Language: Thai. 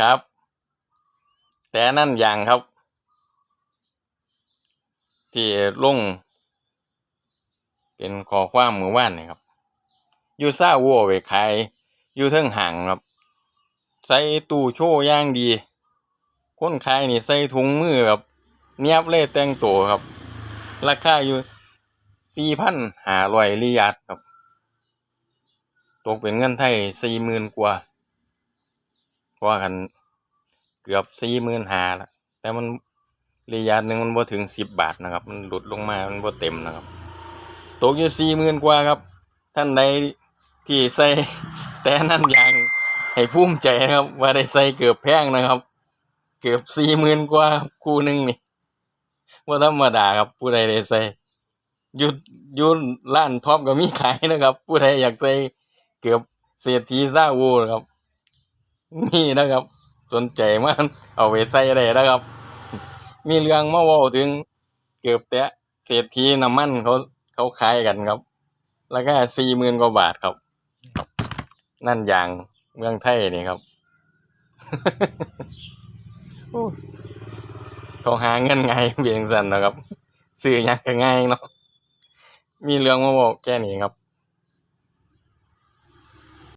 ครับ แต่นั่นอย่างครับ ที่ลงเป็นขอความมือว่านนี่ครับ อยู่ซาวัวไว้ขายอยู่เทิงห่างครับ ใส่ตู้โชว์ย่างดี คนขายนี่ใส่ถุงมือแบบเนียบเลยแต่งตัวครับ ราคาอยู่สี่พันหาร้อยลียาดครับ ตกเป็นเงินไทยสี่หมื่นกว่า เพราะว่ากันเกือบสี่หมื่นห้าละแต่มันลียาดหนึ่งมันบ่ถึงสิบบาทนะครับ มันหลุดลงมามันบ่เต็มนะครับ ตกอยู่สี่หมื่นกว่าครับ ท่านใดที่ใส่แต่นั่นอย่างให้ภูมิใจนะครับ ว่าได้ใส่เกือบแพงนะครับ เกือบสี่หมื่นกว่าคู่หนึ่งนี่ว่าธรรมดาครับ ผู้ใดได้ใส่ยุดยุดร้านท็อปก็มีขายนะครับ ผู้ใดอยากใส่เกือบเศรษฐีซาวูนะครับ นี่นะครับ สนใจมากเอาไปใส่ได้นะครับ มีเรื่องมาว่าถึงเกือบแตะเศรษฐีน้ำมันเขาเขาขายกันครับ แล้วก็สี่หมื่นกว่าบาทครับ นั่นอย่างเมืองไทยนี่ครับเขาหาเงินไงายเบียงสันนะครับ ซื้อหยังก็ง่ายเนาะมีเรื่องมาบอกแค่นี้ครับ